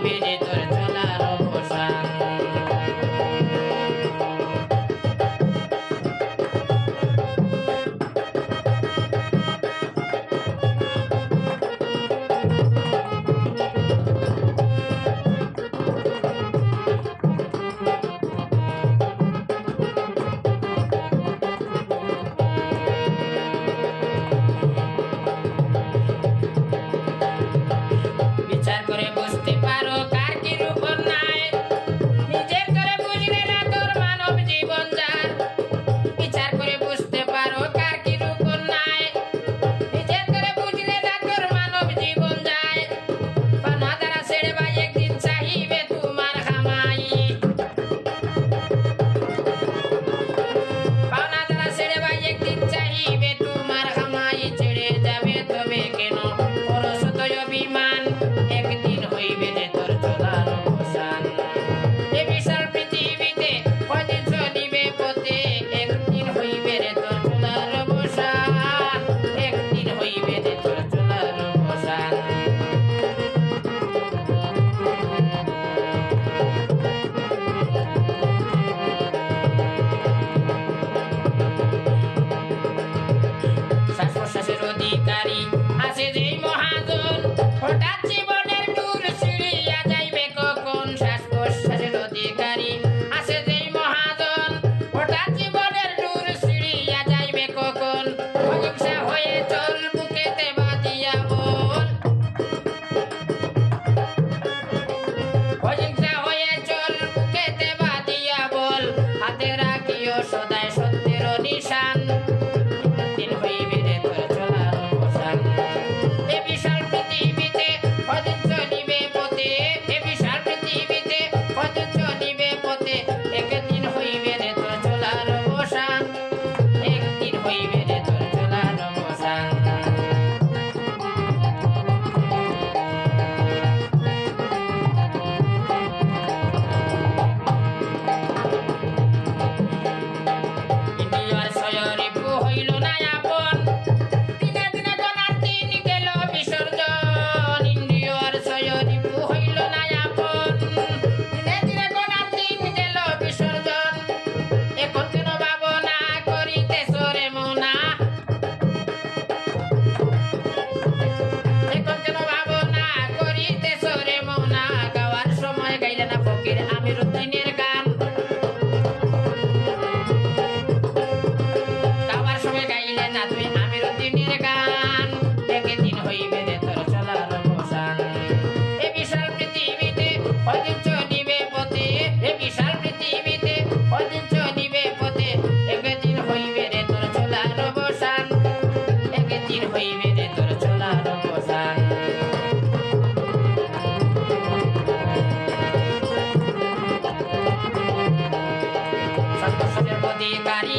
baby. তুই আমির উদ্দিনের গান। দেখে দিন হইবে রে তোর চলার অবসান। এ বিশাল পৃথিবীতে অদিন চলিবে পথে, এ বিশাল পৃথিবীতে অদিন চলিবে পথে একে দিন হইবে রে তোর চলার অবসান। একে দিন হইবে রে তোর চলার অবসান। অধিকারী